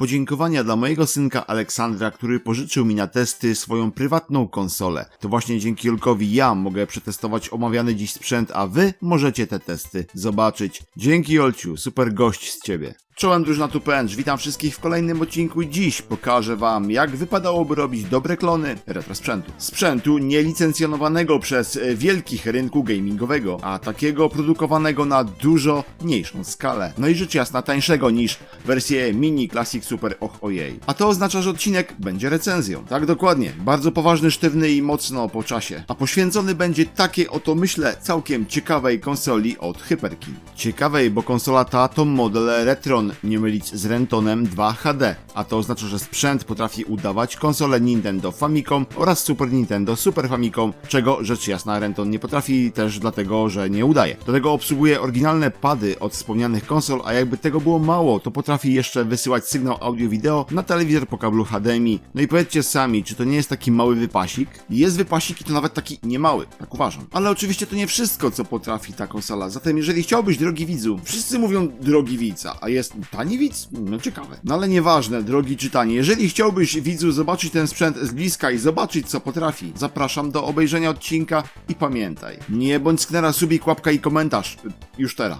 Podziękowania dla mojego synka Aleksandra, który pożyczył mi na testy swoją prywatną konsolę. To właśnie dzięki Julkowi ja mogę przetestować omawiany dziś sprzęt, a wy możecie te testy zobaczyć. Dzięki Olciu, super gość z ciebie. Czołem drużyna Tupęcz, witam wszystkich w kolejnym odcinku dziś pokażę wam jak wypadałoby robić dobre klony retro sprzętu. Sprzętu nielicencjonowanego przez e, wielkich rynku gamingowego, a takiego produkowanego na dużo mniejszą skalę. No i rzecz jasna tańszego niż wersje mini, classic, super, och ojej. A to oznacza, że odcinek będzie recenzją. Tak dokładnie, bardzo poważny, sztywny i mocno po czasie. A poświęcony będzie takiej oto myślę całkiem ciekawej konsoli od Hyperkin. Ciekawej, bo konsola ta to model Retron nie mylić z Rentonem 2 HD, a to oznacza, że sprzęt potrafi udawać konsolę Nintendo Famicom oraz Super Nintendo Super Famicom, czego rzecz jasna Renton nie potrafi też dlatego, że nie udaje. Do tego obsługuje oryginalne pady od wspomnianych konsol, a jakby tego było mało, to potrafi jeszcze wysyłać sygnał audio-wideo na telewizor po kablu HDMI. No i powiedzcie sami, czy to nie jest taki mały wypasik? Jest wypasik i to nawet taki niemały, tak uważam. Ale oczywiście to nie wszystko, co potrafi ta konsola. Zatem jeżeli chciałbyś, drogi widzu, wszyscy mówią drogi widza, a jest tani widz? No ciekawe. No ale nieważne, drogi czytanie. Jeżeli chciałbyś widzu zobaczyć ten sprzęt z bliska i zobaczyć co potrafi, zapraszam do obejrzenia odcinka i pamiętaj, nie bądź sknera, subik, łapka i komentarz. Już teraz.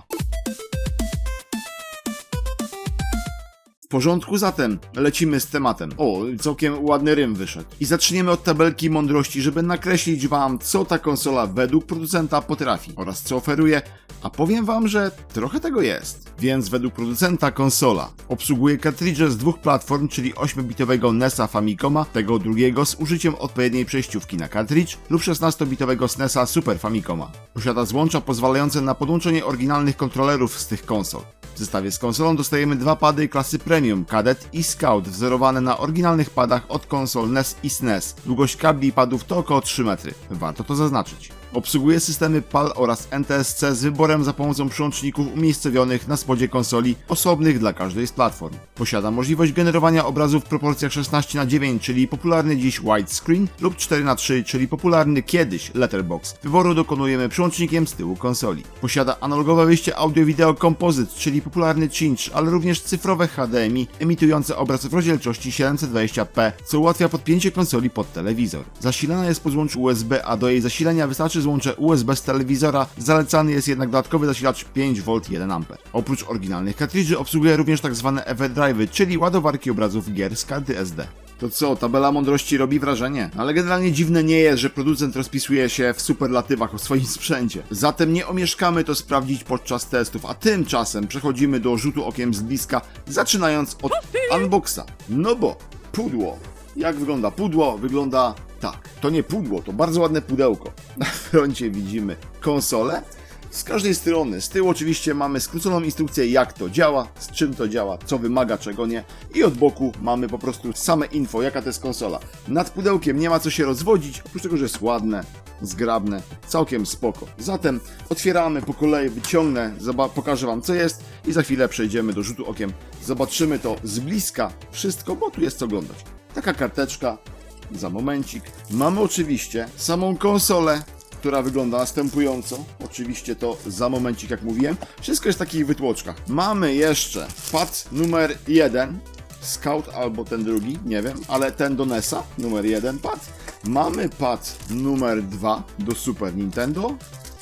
Porządku zatem, lecimy z tematem. O, całkiem ładny rym wyszedł. I zaczniemy od tabelki mądrości, żeby nakreślić wam, co ta konsola według producenta potrafi oraz co oferuje, a powiem wam, że trochę tego jest. Więc według producenta konsola obsługuje kartridże z dwóch platform, czyli 8-bitowego NESa Famicoma, tego drugiego z użyciem odpowiedniej przejściówki na kartridż lub 16-bitowego SNESa Super Famicoma. Posiada złącza pozwalające na podłączenie oryginalnych kontrolerów z tych konsol. W zestawie z konsolą dostajemy dwa pady klasy Premium, Cadet i Scout, wzorowane na oryginalnych padach od konsol NES i SNES. Długość kabli padów to około 3 metry. Warto to zaznaczyć. Obsługuje systemy PAL oraz NTSC z wyborem za pomocą przyłączników umiejscowionych na spodzie konsoli, osobnych dla każdej z platform. Posiada możliwość generowania obrazów w proporcjach 16 na 9 czyli popularny dziś widescreen, lub 4 na 3 czyli popularny kiedyś letterbox. Wyboru dokonujemy przyłącznikiem z tyłu konsoli. Posiada analogowe wyjście audio-wideo Composite, czyli popularny cinch, ale również cyfrowe HDMI emitujące obraz w rozdzielczości 720p, co ułatwia podpięcie konsoli pod telewizor. Zasilana jest po złączu USB, a do jej zasilenia wystarczy złącze USB z telewizora, zalecany jest jednak dodatkowy zasilacz 5V 1A. Oprócz oryginalnych kartridży obsługuje również tzw. Everdrive'y, czyli ładowarki obrazów gier z karty SD. To co, tabela mądrości robi wrażenie, ale generalnie dziwne nie jest, że producent rozpisuje się w superlatywach o swoim sprzęcie. Zatem nie omieszkamy to sprawdzić podczas testów, a tymczasem przechodzimy do rzutu okiem z bliska, zaczynając od unboxa. No bo, pudło. Jak wygląda pudło? Wygląda tak. To nie pudło, to bardzo ładne pudełko. Na froncie widzimy konsolę, z każdej strony, z tyłu oczywiście mamy skróconą instrukcję jak to działa, z czym to działa, co wymaga, czego nie i od boku mamy po prostu same info, jaka to jest konsola. Nad pudełkiem nie ma co się rozwodzić, oprócz tego, że jest ładne, zgrabne, całkiem spoko. Zatem otwieramy po kolei, wyciągnę, pokażę wam co jest i za chwilę przejdziemy do rzutu okiem. Zobaczymy to z bliska wszystko, bo tu jest co oglądać. Taka karteczka, za momencik. Mamy oczywiście samą konsolę, która wygląda następująco. Oczywiście to za momencik, jak mówiłem. Wszystko jest w takich wytłoczkach. Mamy jeszcze pad numer 1. Scout albo ten drugi, nie wiem, ale ten do NESa, numer 1 pad. Mamy pad numer 2 do Super Nintendo,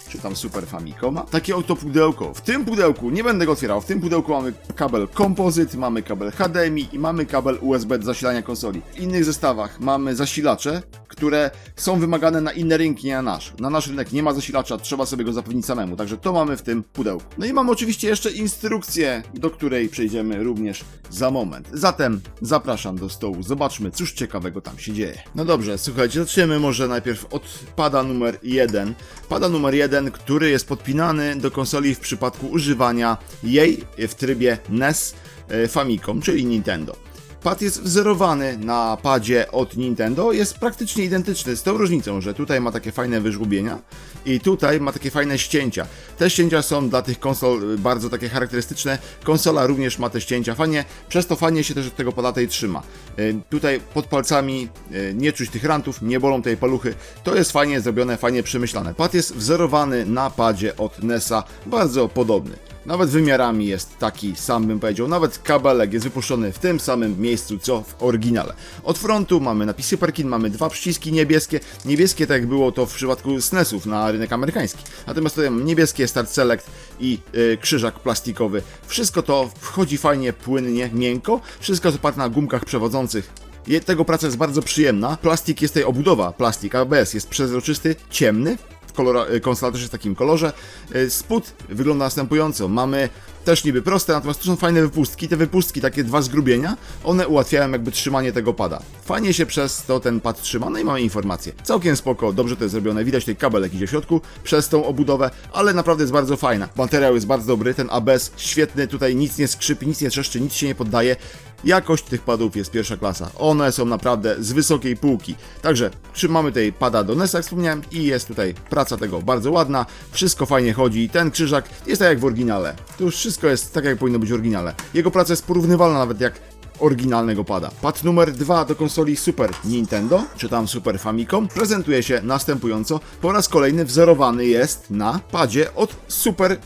czy tam Super Famicoma. Takie oto pudełko. W tym pudełku, nie będę go otwierał, w tym pudełku mamy kabel kompozyt, mamy kabel HDMI i mamy kabel USB do zasilania konsoli. W innych zestawach mamy zasilacze, które są wymagane na inne rynki, nie na nasz. Na nasz rynek nie ma zasilacza, trzeba sobie go zapewnić samemu, także to mamy w tym pudełku. No i mam oczywiście jeszcze instrukcję, do której przejdziemy również za moment. Zatem zapraszam do stołu, zobaczmy cóż ciekawego tam się dzieje. No dobrze, słuchajcie, zaczniemy może najpierw od pada numer 1. Pada numer 1, który jest podpinany do konsoli w przypadku używania jej w trybie NES e, Famicom, czyli Nintendo. Pad jest wzorowany na padzie od Nintendo, jest praktycznie identyczny, z tą różnicą, że tutaj ma takie fajne wyżłubienia i tutaj ma takie fajne ścięcia. Te ścięcia są dla tych konsol bardzo takie charakterystyczne. Konsola również ma te ścięcia fajnie, przez to fajnie się też od tego pada tej trzyma. Y, tutaj pod palcami y, nie czuć tych rantów, nie bolą tej paluchy. To jest fajnie zrobione, fajnie przemyślane. Pad jest wzorowany na padzie od NESa, bardzo podobny. Nawet wymiarami jest taki sam, bym powiedział. Nawet kabelek jest wypuszczony w tym samym miejscu, co w oryginale. Od frontu mamy napisy Perkin, mamy dwa przyciski niebieskie. Niebieskie, tak jak było to w przypadku SNESów na rynek amerykański. Natomiast tutaj mamy niebieskie, Start Select i y, krzyżak plastikowy. Wszystko to wchodzi fajnie, płynnie, miękko. Wszystko oparte na gumkach przewodzących tego praca jest bardzo przyjemna. Plastik jest tej obudowa, plastik ABS jest przezroczysty, ciemny. Kolora, y, konsola jest w takim kolorze. Y, Spód wygląda następująco. Mamy też niby proste, natomiast tu są fajne wypustki. Te wypustki, takie dwa zgrubienia, one ułatwiają jakby trzymanie tego pada. Fajnie się przez to ten pad trzyma, no i mamy informacje. Całkiem spoko, dobrze to jest zrobione. Widać tutaj kabelek idzie w środku przez tą obudowę, ale naprawdę jest bardzo fajna. Materiał jest bardzo dobry, ten ABS świetny, tutaj nic nie skrzypi, nic nie trzeszczy, nic się nie poddaje. Jakość tych padów jest pierwsza klasa. One są naprawdę z wysokiej półki. Także trzymamy tutaj pada do NES, jak wspomniałem, i jest tutaj praca tego bardzo ładna. Wszystko fajnie chodzi. Ten krzyżak jest tak jak w oryginale. Tu już wszystko jest tak, jak powinno być w oryginale. Jego praca jest porównywalna nawet jak oryginalnego pada. Pad numer 2 do konsoli Super Nintendo, czy tam Super Famicom, prezentuje się następująco. Po raz kolejny wzorowany jest na padzie od Super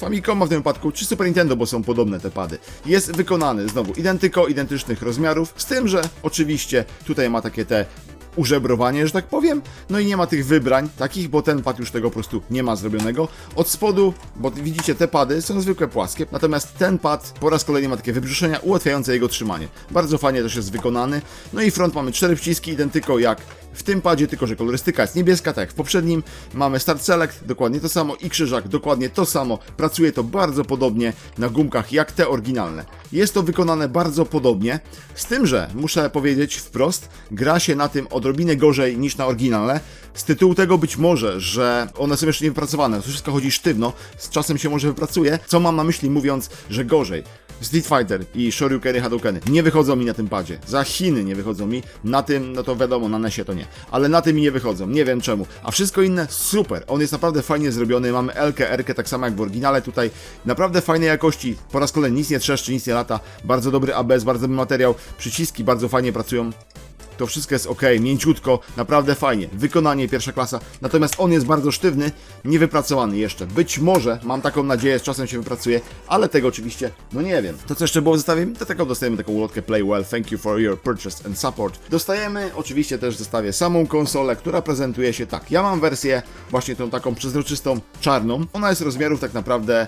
Famicoma w tym wypadku, czy Super Nintendo, bo są podobne te pady. Jest wykonany znowu identyko, identycznych rozmiarów, z tym, że oczywiście tutaj ma takie te użebrowanie, że tak powiem. No i nie ma tych wybrań takich, bo ten pad już tego po prostu nie ma zrobionego. Od spodu, bo widzicie, te pady są zwykłe płaskie, natomiast ten pad po raz kolejny ma takie wybrzeszenia ułatwiające jego trzymanie. Bardzo fajnie też jest wykonany. No i front mamy cztery przyciski, identyko jak w tym padzie, tylko że kolorystyka jest niebieska, tak jak w poprzednim. Mamy Start Select, dokładnie to samo i krzyżak, dokładnie to samo. Pracuje to bardzo podobnie na gumkach jak te oryginalne. Jest to wykonane bardzo podobnie, z tym, że muszę powiedzieć wprost, gra się na tym odrobinę gorzej niż na oryginale. Z tytułu tego być może, że one są jeszcze nie wypracowane, to wszystko chodzi sztywno, z czasem się może wypracuje. Co mam na myśli mówiąc, że gorzej? Street Fighter i Shoryukeny Hadoukeny nie wychodzą mi na tym padzie. Za Chiny nie wychodzą mi, na tym, no to wiadomo, na NESie to nie. Ale na tym mi nie wychodzą, nie wiem czemu. A wszystko inne super, on jest naprawdę fajnie zrobiony, mamy L-kę, R-kę, tak samo jak w oryginale tutaj. Naprawdę fajnej jakości, po raz kolejny nic nie trzeszczy, nic nie lata. Bardzo dobry ABS, bardzo dobry materiał, przyciski bardzo fajnie pracują. To wszystko jest ok, mięciutko, naprawdę fajnie. Wykonanie pierwsza klasa. Natomiast on jest bardzo sztywny, niewypracowany jeszcze. Być może, mam taką nadzieję, z czasem się wypracuje, ale tego oczywiście, no nie wiem. To co jeszcze było w zestawie? Do dostajemy taką ulotkę Play Well, thank you for your purchase and support. Dostajemy oczywiście też w zestawie samą konsolę, która prezentuje się tak. Ja mam wersję właśnie tą taką przezroczystą, czarną. Ona jest rozmiarów tak naprawdę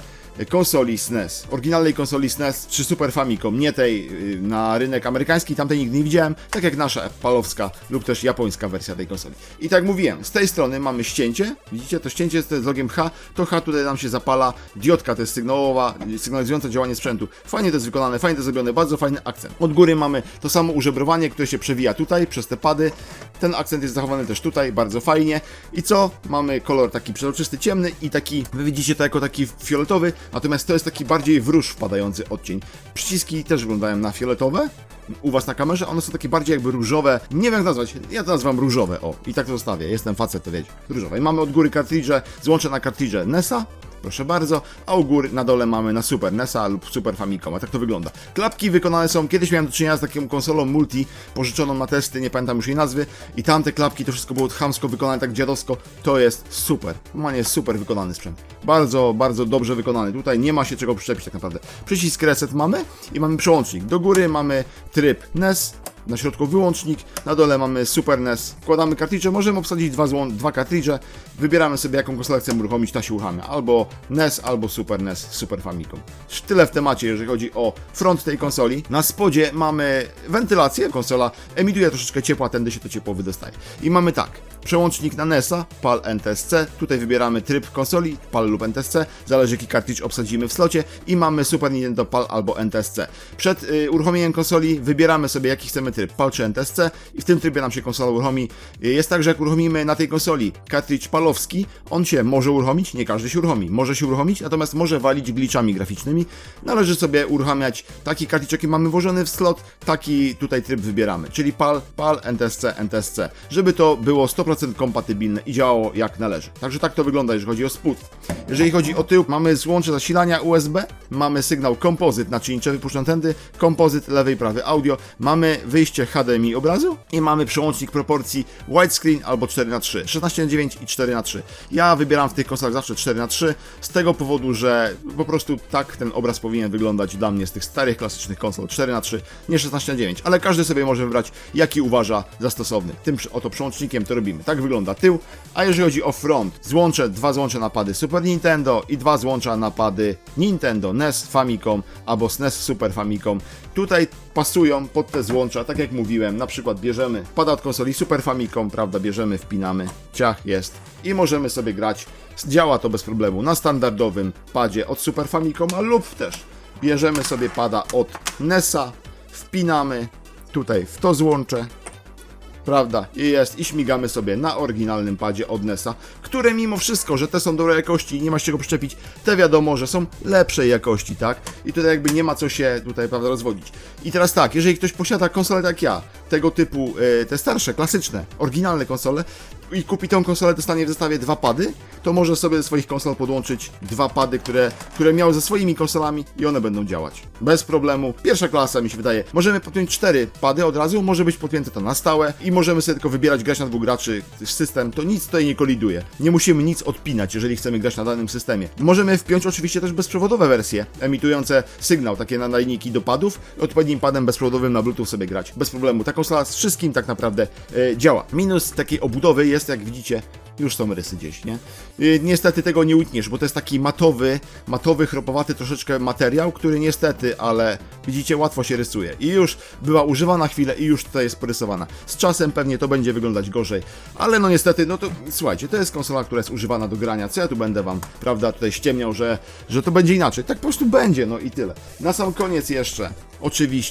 konsoli SNES, oryginalnej konsoli SNES czy Super Famicom, nie tej y, na rynek amerykański, tamtej nigdy nie widziałem, tak jak nasza palowska lub też japońska wersja tej konsoli. I tak mówiłem, z tej strony mamy ścięcie, widzicie, to ścięcie jest z logiem H, to H tutaj nam się zapala, diodka to jest sygnałowa, sygnalizująca działanie sprzętu. Fajnie to jest wykonane, fajnie to jest zrobione, bardzo fajny akcent. Od góry mamy to samo użebrowanie, które się przewija tutaj przez te pady, ten akcent jest zachowany też tutaj, bardzo fajnie. I co? Mamy kolor taki przezroczysty, ciemny i taki, wy widzicie to jako taki fioletowy, natomiast to jest taki bardziej w róż wpadający odcień. Przyciski też wyglądają na fioletowe, u Was na kamerze, one są takie bardziej jakby różowe, nie wiem jak nazwać, ja to nazywam różowe, o, i tak to zostawię, jestem facet, to wiecie, różowe. I mamy od góry kartridże, złącze na kartridże NESa, Proszę bardzo, a u góry na dole mamy na Super NESa lub Super Famicom, a tak to wygląda. Klapki wykonane są, kiedyś miałem do czynienia z taką konsolą multi, pożyczoną na testy, nie pamiętam już jej nazwy, i tamte klapki, to wszystko było chamsko wykonane, tak dziadowsko, to jest super, normalnie super wykonany sprzęt. Bardzo, bardzo dobrze wykonany, tutaj nie ma się czego przyczepić tak naprawdę. Przycisk reset mamy i mamy przełącznik, do góry mamy tryb NES, na środku wyłącznik, na dole mamy Super NES, wkładamy kartridże, możemy obsadzić dwa, złą, dwa kartridże, wybieramy sobie jaką konsolę chcemy uruchomić, ta się uruchamia, albo NES, albo Super NES, Super Famicom. Tyle w temacie, jeżeli chodzi o front tej konsoli. Na spodzie mamy wentylację, konsola emituje troszeczkę ciepła, tędy się to ciepło wydostaje. I mamy tak, przełącznik na NES-a, PAL NTSC, tutaj wybieramy tryb konsoli, PAL lub NTSC, zależy jaki kartridż obsadzimy w slocie i mamy Super Nintendo PAL albo NTSC. Przed y, uruchomieniem konsoli wybieramy sobie jaki chcemy tryb, PAL czy NTSC i w tym trybie nam się konsola uruchomi. Y, Jest tak, że jak uruchomimy na tej konsoli kartridż palowski, on się może uruchomić, nie każdy się uruchomi, może się uruchomić, natomiast może walić glitchami graficznymi. Należy sobie uruchamiać taki kartridż, jaki mamy włożony w slot, taki tutaj tryb wybieramy, czyli PAL, PAL, NTSC, NTSC, żeby to było 100% kompatybilne i działało jak należy. Także tak to wygląda, jeżeli chodzi o spód. Jeżeli chodzi o tył, mamy złącze zasilania USB, mamy sygnał kompozyt naczyniowy wypuszczony tędy, kompozyt lewy i prawy audio, mamy wyjście HDMI obrazu i mamy przełącznik proporcji widescreen albo 4x3, 16:9 i 4x3. Ja wybieram w tych konsolach zawsze 4x3 z tego powodu, że po prostu tak ten obraz powinien wyglądać dla mnie z tych starych klasycznych konsol 4x3, nie 16:9, ale każdy sobie może wybrać jaki uważa za stosowny. Tym oto przełącznikiem to robimy. Tak wygląda tył, a jeżeli chodzi o front, złącze, dwa złącze napady Super Nintendo i dwa złącza napady Nintendo, NES, Famicom albo SNES Super Famicom. Tutaj pasują pod te złącza, tak jak mówiłem, na przykład bierzemy pada od konsoli Super Famicom, prawda, bierzemy, wpinamy, ciach jest i możemy sobie grać. Działa to bez problemu na standardowym padzie od Super Famicoma lub też bierzemy sobie pada od NESa, wpinamy tutaj w to złącze, Prawda, i jest, i śmigamy sobie na oryginalnym padzie od NESa, które mimo wszystko, że te są dobrej jakości i nie ma się czego przyczepić, te wiadomo, że są lepszej jakości, tak? I tutaj jakby nie ma co się tutaj, prawda, rozwodzić. I teraz tak, jeżeli ktoś posiada konsolę tak jak ja, tego typu, e, te starsze, klasyczne, oryginalne konsole i kupi tą konsolę, dostanie w zestawie dwa pady, to może sobie do swoich konsol podłączyć dwa pady, które, które miał ze swoimi konsolami i one będą działać. Bez problemu. Pierwsza klasa mi się wydaje. Możemy podpiąć cztery pady od razu, może być podpięte to na stałe i możemy sobie tylko wybierać grać na dwóch graczy system, to nic tutaj nie koliduje. Nie musimy nic odpinać, jeżeli chcemy grać na danym systemie. Możemy wpiąć oczywiście też bezprzewodowe wersje, emitujące sygnał, takie nadajniki do padów, odpowiednim padem bezprzewodowym na bluetooth sobie grać. Bez problemu. Ta konsola z wszystkim tak naprawdę e, działa. Minus takiej obudowy jest, jak widzicie, już są rysy gdzieś, nie? Yy, niestety tego nie utniesz, bo to jest taki matowy, matowy, chropowaty troszeczkę materiał, który niestety, ale widzicie, łatwo się rysuje. I już była używana chwilę i już tutaj jest porysowana. Z czasem pewnie to będzie wyglądać gorzej, ale no niestety, no to słuchajcie, to jest konsola, która jest używana do grania. Co ja tu będę wam, prawda, tutaj ściemniał, że, że to będzie inaczej. Tak po prostu będzie, no i tyle. Na sam koniec jeszcze, oczywiście,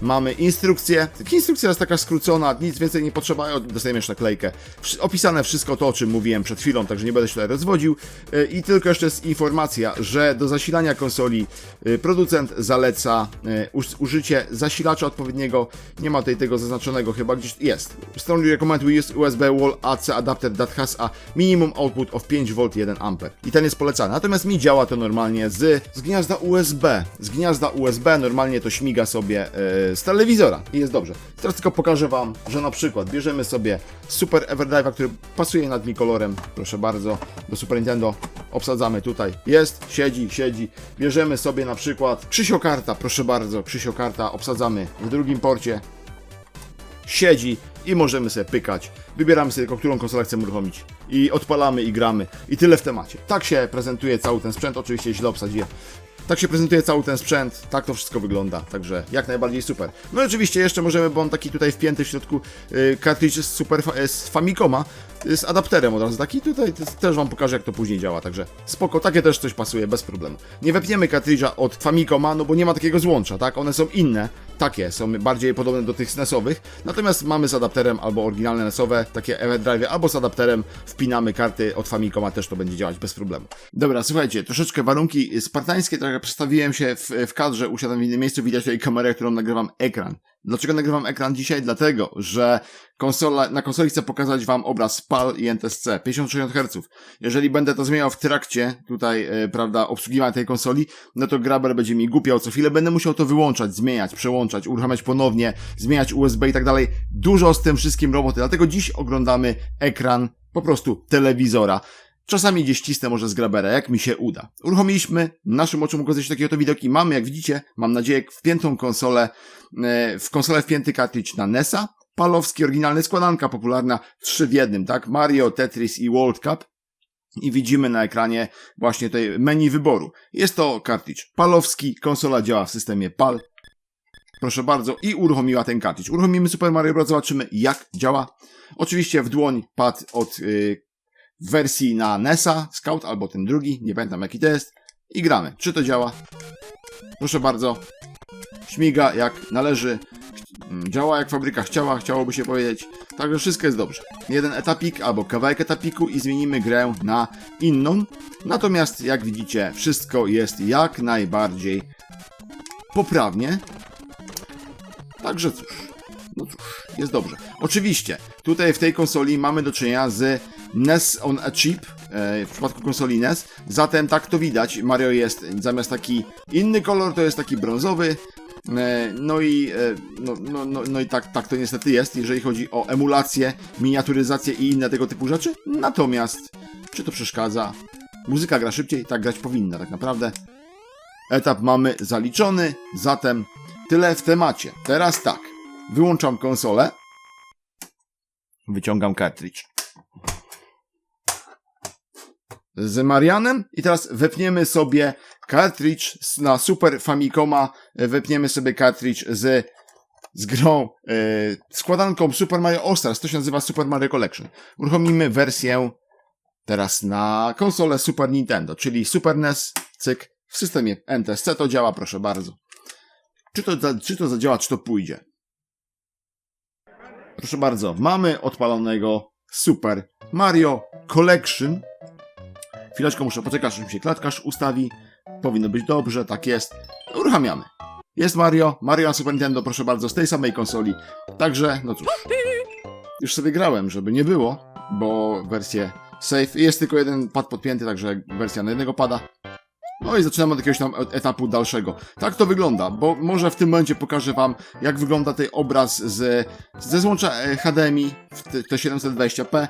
mamy instrukcję. Instrukcja jest taka skrócona, nic więcej nie potrzeba, dostajemy jeszcze naklejkę. Opisane wszystko to, o czym mówiłem przed chwilą, także nie będę się tutaj rozwodził. Yy, I tylko jeszcze jest informacja, że do zasilania konsoli yy, producent zaleca uż- użycie zasilacza odpowiedniego. Nie ma tutaj tego zaznaczonego, chyba gdzieś jest. Strongly recommend we use USB wall AC adapter that has a minimum output of 5V 1 A. I ten jest polecany. Natomiast mi działa to normalnie z, z gniazda USB. Z gniazda USB normalnie to śmiga sobie yy, z telewizora i jest dobrze. Teraz tylko pokażę Wam, że na przykład bierzemy sobie Super Everdrive'a, który pasuje nad mi kolorem, proszę bardzo, do Super Nintendo. Obsadzamy tutaj. Jest, siedzi, siedzi. Bierzemy sobie na przykład Krzysiokarta, proszę bardzo, Krzysiokarta obsadzamy w drugim porcie. Siedzi i możemy sobie pykać. Wybieramy sobie tylko, którą konsolę chcemy uruchomić. I odpalamy i gramy. I tyle w temacie. Tak się prezentuje cały ten sprzęt. Oczywiście źle obsadziłem. Tak się prezentuje cały ten sprzęt, tak to wszystko wygląda, także jak najbardziej super. No i oczywiście jeszcze możemy, bo on taki tutaj wpięty w środku y, cartridge z, super, z Famicoma, z adapterem od razu taki, tutaj też wam pokażę jak to później działa, także spoko, takie też coś pasuje, bez problemu. Nie wepniemy cartridge'a od Famicoma, no bo nie ma takiego złącza, tak, one są inne, takie, są bardziej podobne do tych SNES-owych, natomiast mamy z adapterem albo oryginalne NES-owe, takie Everdrive, albo z adapterem wpinamy karty od Famicoma, też to będzie działać bez problemu. Dobra, słuchajcie, troszeczkę warunki spartańskie, trochę przedstawiłem się w, w kadrze, usiadłem w innym miejscu, widać tutaj kamerę, którą nagrywam ekran. Dlaczego nagrywam ekran dzisiaj? Dlatego, że konsola, na konsoli chcę pokazać Wam obraz PAL i NTSC 50-60 Hz. Jeżeli będę to zmieniał w trakcie tutaj, e, prawda, obsługiwania tej konsoli, no to Grabber będzie mi głupiał co chwilę, będę musiał to wyłączać, zmieniać, przełączać, uruchamiać ponownie, zmieniać USB i tak dalej. Dużo z tym wszystkim roboty, dlatego dziś oglądamy ekran po prostu telewizora. Czasami gdzieś cisnę może z grabera, jak mi się uda. Uruchomiliśmy, naszym oczom ukazać takie oto widoki. Mamy, jak widzicie, mam nadzieję, wpiętą konsolę, e, w konsolę wpięty cartridge na NESa, palowski, oryginalny składanka popularna, trzy w jednym, tak? Mario, Tetris i World Cup. I widzimy na ekranie właśnie tutaj menu wyboru. Jest to cartridge palowski, konsola działa w systemie PAL. Proszę bardzo, i uruchomiła ten cartridge. Uruchomimy Super Mario Bros. Zobaczymy, jak działa. Oczywiście w dłoń pad od y, w wersji na NESa, Scout, albo ten drugi, nie pamiętam jaki to jest. I gramy. Czy to działa? Proszę bardzo. Śmiga jak należy. Mm, Działa jak fabryka chciała, chciałoby się powiedzieć. Także wszystko jest dobrze. Jeden etapik albo kawałek etapiku i zmienimy grę na inną. Natomiast jak widzicie, wszystko jest jak najbardziej poprawnie. Także cóż, no cóż, jest dobrze. Oczywiście, tutaj w tej konsoli mamy do czynienia z NES on a chip, e, w przypadku konsoli NES. Zatem tak to widać. Mario jest zamiast taki inny kolor, to jest taki brązowy. E, No i, e, no, no, no, no i tak, tak to niestety jest, jeżeli chodzi o emulację, miniaturyzację i inne tego typu rzeczy. Natomiast, czy to przeszkadza? Muzyka gra szybciej, tak grać powinna tak naprawdę. Etap mamy zaliczony, zatem tyle w temacie. Teraz tak, wyłączam konsolę, wyciągam cartridge z Marianem i teraz wepniemy sobie cartridge na Super Famicoma, wepniemy sobie cartridge z, z grą, e, składanką Super Mario All Stars, to się nazywa Super Mario Collection. Uruchomimy wersję teraz na konsolę Super Nintendo, czyli Super NES, cyk, w systemie NTSC to działa, proszę bardzo. Czy to, czy to zadziała, czy to pójdzie? Proszę bardzo, mamy odpalonego Super Mario Collection. Chwileczkę muszę poczekać, aż mi się klatkarz ustawi. Powinno być dobrze, tak jest. Uruchamiamy. Jest Mario, Mario na Super Nintendo, proszę bardzo, z tej samej konsoli. Także, no cóż. Już sobie grałem, żeby nie było, bo wersję save. Jest tylko jeden pad podpięty, także wersja na jednego pada. No i zaczynamy od jakiegoś tam etapu dalszego. Tak to wygląda, bo może w tym momencie pokażę wam, jak wygląda ten obraz z, ze złącza e, HDMI w te- T720p.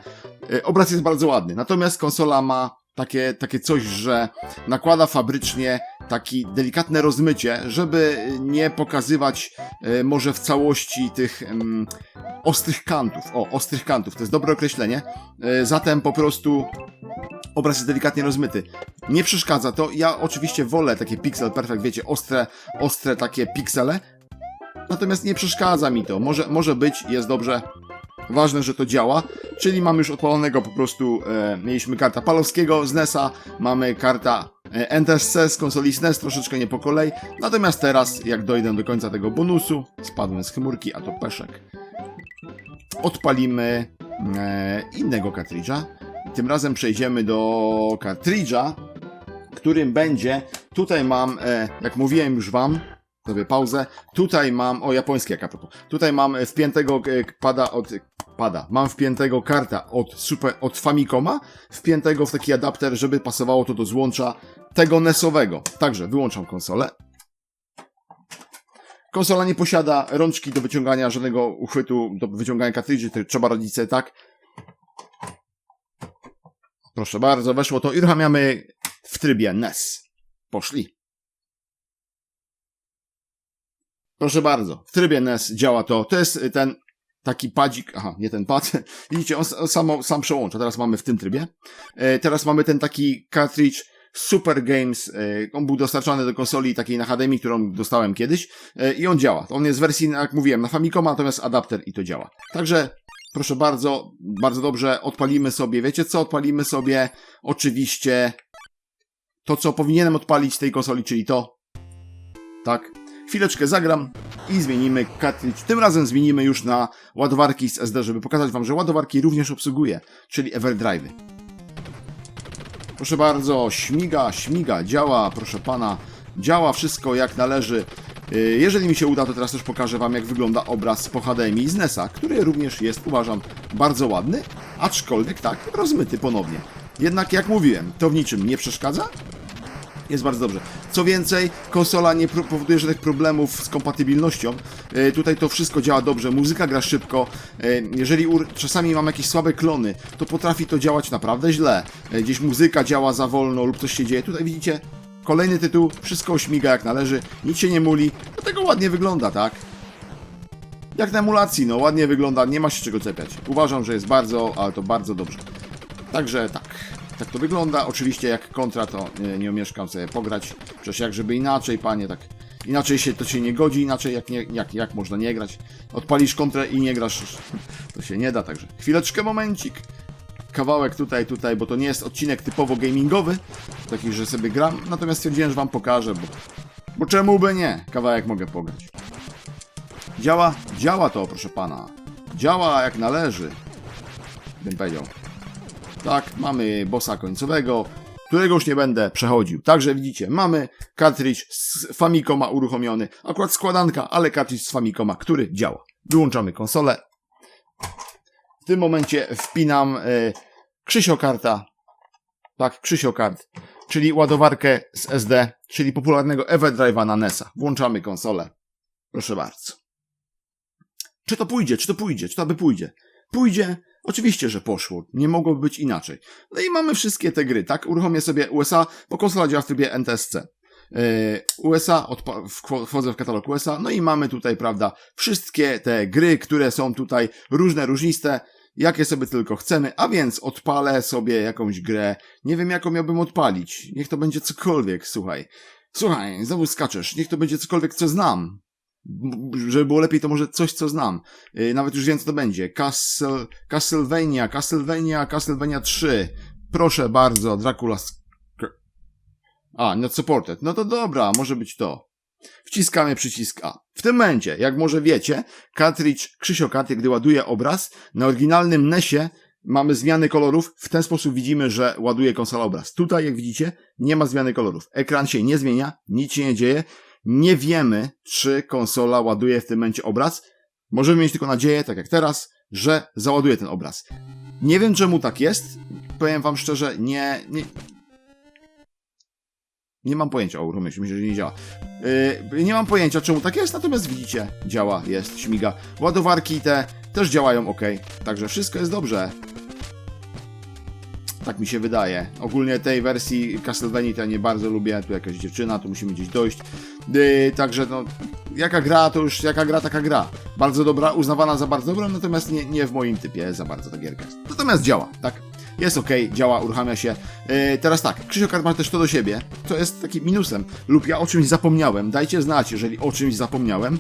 E, Obraz jest bardzo ładny, natomiast konsola ma takie, takie coś, że nakłada fabrycznie taki delikatne rozmycie, żeby nie pokazywać e, może w całości tych em, ostrych kantów. O, ostrych kantów, to jest dobre określenie. E, zatem po prostu obraz jest delikatnie rozmyty. Nie przeszkadza to. Ja oczywiście wolę takie pixel perfect, wiecie, ostre, ostre takie piksele. Natomiast nie przeszkadza mi to. Może, może być, jest dobrze. Ważne, że to działa. Czyli mamy już odpalonego po prostu, e, mieliśmy karta Palowskiego z NES-a, mamy karta e, NTSC z konsoli SNES, troszeczkę nie po kolei. Natomiast teraz, jak dojdę do końca tego bonusu, spadłem z chmurki, a to peszek, odpalimy e, innego kartridża. Tym razem przejdziemy do kartridża, którym będzie, tutaj mam, e, jak mówiłem już wam, sobie pauzę, tutaj mam, o japoński jak a propos, tutaj mam e, wpiętego e, pada od, pada, mam wpiętego karta od super, od Famicoma, wpiętego w taki adapter, żeby pasowało to do złącza tego NES-owego. Także wyłączam konsolę. Konsola nie posiada rączki do wyciągania żadnego uchwytu, do wyciągania kartridży, trzeba robić sobie tak. Proszę bardzo, weszło to i uruchamiamy w trybie NES. Poszli. Proszę bardzo, w trybie NES działa to. To jest y, ten taki padzik, aha, nie ten pad. Widzicie, on, s- on samo, sam przełącza. Teraz mamy w tym trybie. E, teraz mamy ten taki cartridge Super Games. E, on był dostarczany do konsoli takiej na HDMI, którą dostałem kiedyś. E, I on działa. On jest w wersji, jak mówiłem, na Famicoma, natomiast adapter i to działa. Także proszę bardzo, bardzo dobrze, odpalimy sobie, wiecie co, odpalimy sobie oczywiście to, co powinienem odpalić z tej konsoli, czyli to. Tak. Chwileczkę zagram i zmienimy cartridge. Tym razem zmienimy już na ładowarki z SD, żeby pokazać wam, że ładowarki również obsługuje, czyli Everdrive'y. Proszę bardzo, śmiga, śmiga, działa, proszę pana, działa wszystko jak należy. Yy, Jeżeli mi się uda, to teraz też pokażę Wam, jak wygląda obraz po HDMI z NES-a, który również jest, uważam, bardzo ładny, aczkolwiek tak, rozmyty ponownie. Jednak, jak mówiłem, to w niczym nie przeszkadza, jest bardzo dobrze. Co więcej, konsola nie powoduje żadnych problemów z kompatybilnością. E, tutaj to wszystko działa dobrze, muzyka gra szybko. E, jeżeli czasami mam jakieś słabe klony, to potrafi to działać naprawdę źle. E, gdzieś muzyka działa za wolno lub coś się dzieje. Tutaj widzicie, kolejny tytuł, wszystko śmiga jak należy, nic się nie muli, dlatego ładnie wygląda, tak? Jak na emulacji, no ładnie wygląda, nie ma się czego czepiać. Uważam, że jest bardzo, ale to bardzo dobrze. Także tak, tak to wygląda. Oczywiście jak kontra to nie, nie omieszkam sobie pograć. Przecież jak żeby inaczej, panie, tak. Inaczej się to się nie godzi, inaczej jak, nie, jak, jak można nie grać. Odpalisz kontrę i nie grasz, to się nie da, także chwileczkę, momencik. Kawałek tutaj, tutaj, bo to nie jest odcinek typowo gamingowy, taki, że sobie gram, natomiast stwierdziłem, że wam pokażę, bo, bo czemu by nie? Kawałek mogę pograć. Działa? Działa to, proszę pana. Działa jak należy. Bym powiedział. Tak, mamy bossa końcowego, którego już nie będę przechodził. Także widzicie, mamy cartridge z Famicoma uruchomiony, akurat składanka, ale cartridge z Famicoma, który działa. Wyłączamy konsolę. W tym momencie wpinam y, Krzysio karta tak, Krzysiokart, czyli ładowarkę z SD, czyli popularnego Everdrive'a na NES-a. Włączamy konsolę. Proszę bardzo. Czy to pójdzie, czy to pójdzie, czy to by pójdzie? Pójdzie. Oczywiście, że poszło. Nie mogło być inaczej. No i mamy wszystkie te gry, tak? Uruchomię sobie USA, bo konsola działa w trybie NTSC. Yy, USA, wchodzę w katalog USA, no i mamy tutaj, prawda, wszystkie te gry, które są tutaj różne, różniste, jakie sobie tylko chcemy, a więc odpalę sobie jakąś grę. Nie wiem, jaką miałbym odpalić. Niech to będzie cokolwiek, słuchaj. Słuchaj, znowu skaczesz. Niech to będzie cokolwiek, co znam. Żeby było lepiej, to może coś, co znam. Yy, nawet już wiem, co to będzie. Castle, Castlevania, Castlevania, Castlevania 3. Proszę bardzo, Dracula. A, not supported. No to dobra, może być to. Wciskamy przycisk A. W tym momencie, jak może wiecie, cartridge Krzysiokarty, gdy ładuje obraz, na oryginalnym NESie mamy zmiany kolorów. W ten sposób widzimy, że ładuje konsola obraz. Tutaj, jak widzicie, nie ma zmiany kolorów. Ekran się nie zmienia, nic się nie dzieje. Nie wiemy, czy konsola ładuje w tym momencie obraz. Możemy mieć tylko nadzieję, tak jak teraz, że załaduje ten obraz. Nie wiem, czemu tak jest. Powiem wam szczerze, nie, nie, nie mam pojęcia o uruchomieniu, myślę, że nie działa. Yy, nie mam pojęcia, czemu tak jest, natomiast widzicie, działa, jest, śmiga. Ładowarki te też działają ok, także wszystko jest dobrze. Tak mi się wydaje. Ogólnie tej wersji Castlevania ja nie bardzo lubię, tu jakaś dziewczyna, tu musimy gdzieś dojść. Yy, także no, jaka gra, to już jaka gra, taka gra. Bardzo dobra, uznawana za bardzo dobrą, natomiast nie, nie w moim typie za bardzo ta gierka jest. Natomiast działa, tak? Jest ok, działa, uruchamia się. Yy, teraz tak, Krzysiokart ma też to do siebie, co jest takim minusem. Lub ja o czymś zapomniałem. Dajcie znać, jeżeli o czymś zapomniałem.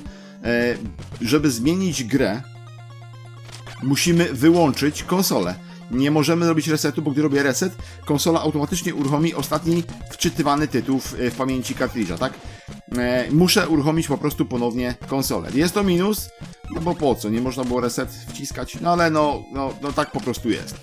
Yy, żeby zmienić grę, musimy wyłączyć konsolę. Nie możemy robić resetu, bo gdy robię reset, konsola automatycznie uruchomi ostatni wczytywany tytuł w, w pamięci kartridża, tak? E, muszę uruchomić po prostu ponownie konsolę. Jest to minus, no bo po co? Nie można było reset wciskać, no ale no, no, no tak po prostu jest.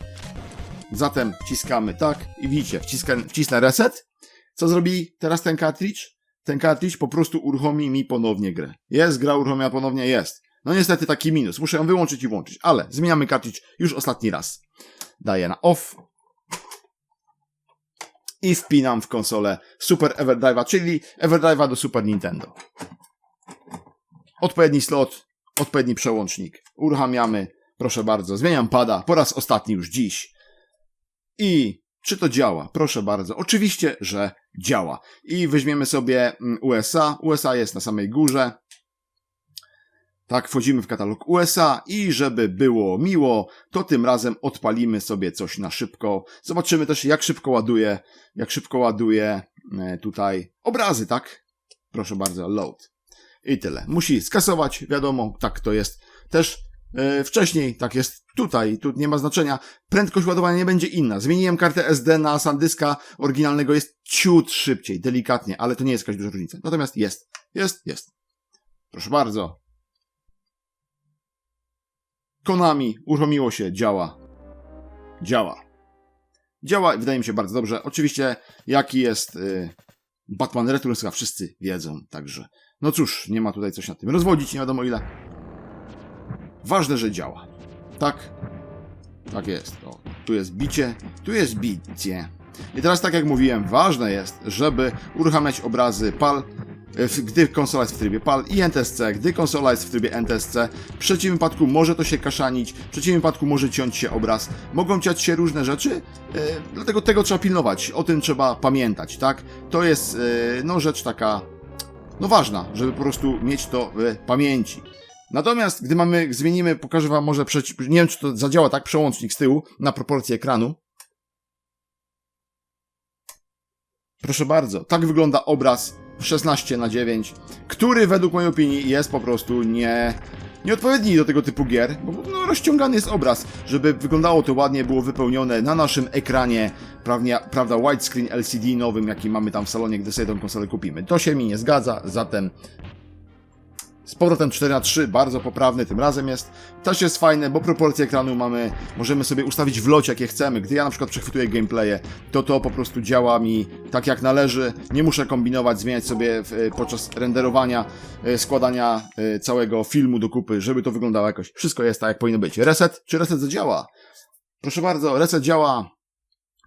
Zatem wciskamy tak i widzicie, wciskam, wcisnę reset. Co zrobi teraz ten cartridge? Ten cartridge po prostu uruchomi mi ponownie grę. Jest gra uruchomiona ponownie? Jest. No niestety taki minus. Muszę ją wyłączyć i włączyć, ale zmieniamy cartridge już ostatni raz. Daję na off i wpinam w konsolę Super Everdrive'a, czyli Everdrive'a do Super Nintendo. Odpowiedni slot, odpowiedni przełącznik. Uruchamiamy, proszę bardzo. Zmieniam pada po raz ostatni już dziś. I czy to działa? Proszę bardzo. Oczywiście, że działa. I weźmiemy sobie mm, USA. USA jest na samej górze. Tak, wchodzimy w katalog USA i żeby było miło, to tym razem odpalimy sobie coś na szybko. Zobaczymy też, jak szybko ładuje, jak szybko ładuje e, tutaj obrazy, tak? Proszę bardzo, load. I tyle. Musi skasować, wiadomo, tak to jest też e, wcześniej, tak jest tutaj, tu nie ma znaczenia. Prędkość ładowania nie będzie inna. Zmieniłem kartę SD na SanDiska oryginalnego, jest ciut szybciej, delikatnie, ale to nie jest jakaś duża różnica. Natomiast jest, jest, jest. Proszę bardzo. Konami, uruchomiło się, działa. Działa. Działa i wydaje mi się bardzo dobrze. Oczywiście, jaki jest y, Batman Returns, chyba wszyscy wiedzą, także. No cóż, nie ma tutaj coś na tym rozwodzić, nie wiadomo ile. Ważne, że działa. Tak? Tak jest. O, tu jest bicie, tu jest bicie. I teraz, tak jak mówiłem, ważne jest, żeby uruchamiać obrazy PAL, gdy konsola jest w trybie PAL i NTSC, gdy konsola jest w trybie NTSC. W przeciwnym wypadku może to się kaszanić, w przeciwnym wypadku może ciąć się obraz. Mogą ciać się różne rzeczy, e, dlatego tego trzeba pilnować, o tym trzeba pamiętać, tak? To jest, e, no, rzecz taka, no ważna, żeby po prostu mieć to w pamięci. Natomiast, gdy mamy, zmienimy, pokażę wam może, nie wiem czy to zadziała tak, przełącznik z tyłu na proporcję ekranu. Proszę bardzo, tak wygląda obraz 16 na 9, który według mojej opinii jest po prostu nie, nieodpowiedni do tego typu gier, bo no, rozciągany jest obraz, żeby wyglądało to ładnie, było wypełnione na naszym ekranie, prawnie, prawda, widescreen LCD nowym, jaki mamy tam w salonie, gdy sobie tą konsolę kupimy. To się mi nie zgadza, zatem z powrotem 4 na 3 bardzo poprawny tym razem jest. Też jest fajne, bo proporcje ekranu mamy, możemy sobie ustawić w locie jakie chcemy. Gdy ja na przykład przechwytuję gameplaye, to to po prostu działa mi tak jak należy. Nie muszę kombinować, zmieniać sobie w, podczas renderowania, e, składania e, całego filmu do kupy, żeby to wyglądało jakoś. Wszystko jest tak jak powinno być. Reset, czy reset zadziała? Proszę bardzo, reset działa.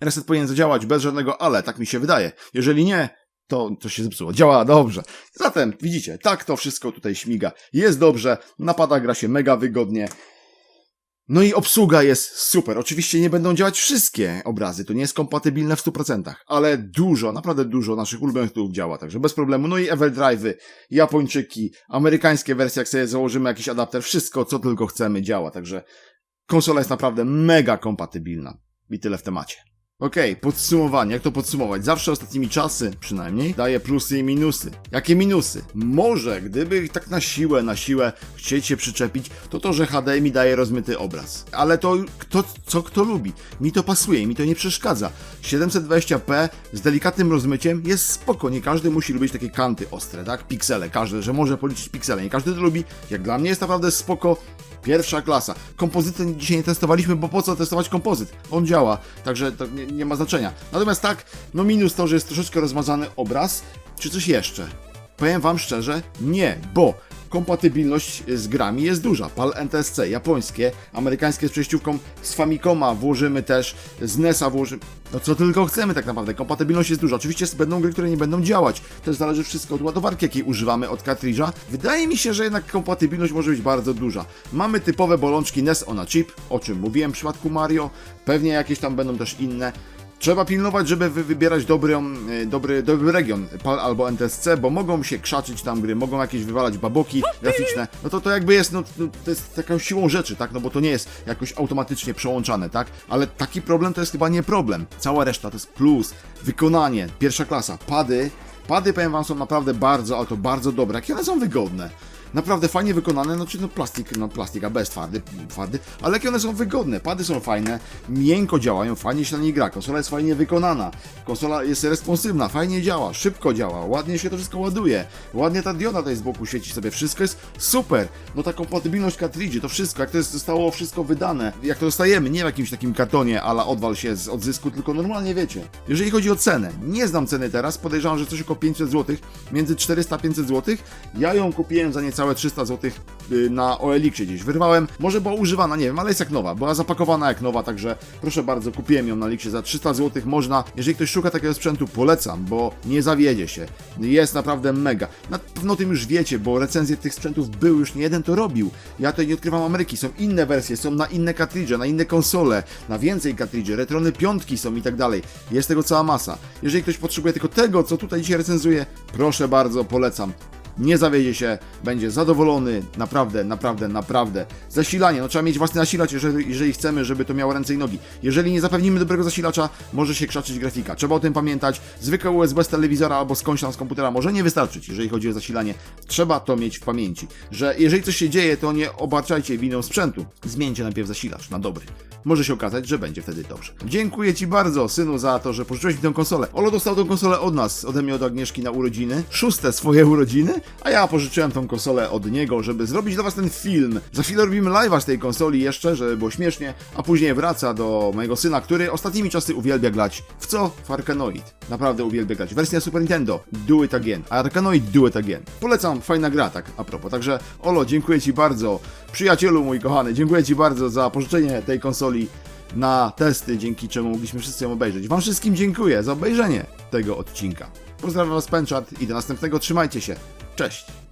Reset powinien zadziałać bez żadnego ale, tak mi się wydaje. Jeżeli nie, to coś się zepsuło. Działa dobrze. Zatem, widzicie, tak to wszystko tutaj śmiga. Jest dobrze, napada gra się mega wygodnie. No i obsługa jest super. Oczywiście nie będą działać wszystkie obrazy, to nie jest kompatybilne w 100%, ale dużo, naprawdę dużo naszych ulubionych tytułów działa, także bez problemu. No i Everdrive'y, Japończyki, amerykańskie wersje, jak sobie założymy jakiś adapter, wszystko co tylko chcemy działa, także konsola jest naprawdę mega kompatybilna. I tyle w temacie. Okej, podsumowanie. Jak to podsumować? Zawsze ostatnimi czasy, przynajmniej, daje plusy i minusy. Jakie minusy? Może, gdyby tak na siłę, na siłę chcieć się przyczepić, to to, że HDMI daje rozmyty obraz. Ale to kto, co kto lubi. Mi to pasuje, mi to nie przeszkadza. 720p z delikatnym rozmyciem jest spoko. Nie każdy musi lubić takie kanty ostre, tak? Piksele, każdy, że może policzyć piksele. Nie każdy to lubi. Jak dla mnie jest naprawdę spoko. Pierwsza klasa. Kompozyty dzisiaj nie testowaliśmy, bo po co testować kompozyt? On działa, także to nie, nie ma znaczenia. Natomiast tak, no minus to, że jest troszeczkę rozmazany obraz, czy coś jeszcze? Powiem wam szczerze, nie, bo kompatybilność z grami jest duża. PAL NTSC, japońskie, amerykańskie z przejściówką z Famicoma włożymy też, z NESa włożymy. No co tylko chcemy tak naprawdę. Kompatybilność jest duża. Oczywiście będą gry, które nie będą działać. Też zależy wszystko od ładowarki, jakiej używamy, od kartridża. Wydaje mi się, że jednak kompatybilność może być bardzo duża. Mamy typowe bolączki NES on chip, o czym mówiłem w przypadku Mario. Pewnie jakieś tam będą też inne. Trzeba pilnować, żeby wy wybierać dobry, dobry, dobry region PAL albo NTSC, bo mogą się krzaczyć tam gry, mogą jakieś wywalać baboki graficzne. No to to jakby jest, no, no to jest taką siłą rzeczy, tak? No bo to nie jest jakoś automatycznie przełączane, tak? Ale taki problem to jest chyba nie problem. Cała reszta to jest plus, wykonanie, pierwsza klasa, pady. Pady, powiem wam, są naprawdę bardzo, ale to bardzo dobre. Jakie one są wygodne naprawdę fajnie wykonane, no czy no plastik, no plastik, a bez twardy, twardy, ale jakie one są wygodne, pady są fajne, miękko działają, fajnie się na nich gra, konsola jest fajnie wykonana, konsola jest responsywna, fajnie działa, szybko działa, ładnie się to wszystko ładuje, ładnie ta dioda tutaj z boku świeci sobie, wszystko jest super, no ta kompatybilność kartridży, to wszystko, jak to jest, zostało wszystko wydane, jak to dostajemy, nie w jakimś takim kartonie, ala odwal się z odzysku, tylko normalnie wiecie. Jeżeli chodzi o cenę, nie znam ceny teraz, podejrzewam, że coś około 500 zł, między 400 a 500 zł, ja ją kupiłem za niecałe 300 zł na OLX gdzieś. Wyrwałem, może była używana, nie wiem, ale jest jak nowa. Była zapakowana jak nowa, także proszę bardzo, kupiłem ją na Lixie za 300 zł. Można, jeżeli ktoś szuka takiego sprzętu, polecam, bo nie zawiedzie się. Jest naprawdę mega. Na pewno tym już wiecie, bo recenzje tych sprzętów były, już nie jeden to robił. Ja tutaj nie odkrywam Ameryki, są inne wersje, są na inne kartridże, na inne konsole, na więcej kartridży, retrony piątki są i tak dalej. Jest tego cała masa. Jeżeli ktoś potrzebuje tylko tego, co tutaj dzisiaj recenzuję, proszę bardzo, polecam nie zawiedzie się, będzie zadowolony, naprawdę, naprawdę, naprawdę. Zasilanie, no trzeba mieć własny zasilacz, jeżeli, jeżeli chcemy, żeby to miało ręce i nogi. Jeżeli nie zapewnimy dobrego zasilacza, może się krzaczyć grafika. Trzeba o tym pamiętać. Zwykłe USB z telewizora albo skądś tam z komputera może nie wystarczyć, jeżeli chodzi o zasilanie. Trzeba to mieć w pamięci, że jeżeli coś się dzieje, to nie obarczajcie winą sprzętu. Zmieńcie najpierw zasilacz na dobry. Może się okazać, że będzie wtedy dobrze. Dziękuję Ci bardzo, synu, za to, że pożyczyłeś mi tę konsolę. Olo dostał tę konsolę od nas, ode mnie od Agnieszki na urodziny. Szóste swoje urodziny, a ja pożyczyłem tą konsolę od niego, żeby zrobić dla was ten film. Za chwilę robimy live'a z tej konsoli jeszcze, żeby było śmiesznie, a później wraca do mojego syna, który ostatnimi czasy uwielbia grać w co? W Arkanoid. Naprawdę uwielbia grać. Wersja Super Nintendo, do it again. Arkanoid, do it again. Polecam, fajna gra, tak a propos. Także, Olo, dziękuję Ci bardzo. Przyjacielu mój kochany, dziękuję Ci bardzo za pożyczenie tej konsoli na testy, dzięki czemu mogliśmy wszyscy ją obejrzeć. Wam wszystkim dziękuję za obejrzenie tego odcinka. Pozdrawiam Was, Penczat i do następnego. Trzymajcie się. Cześć!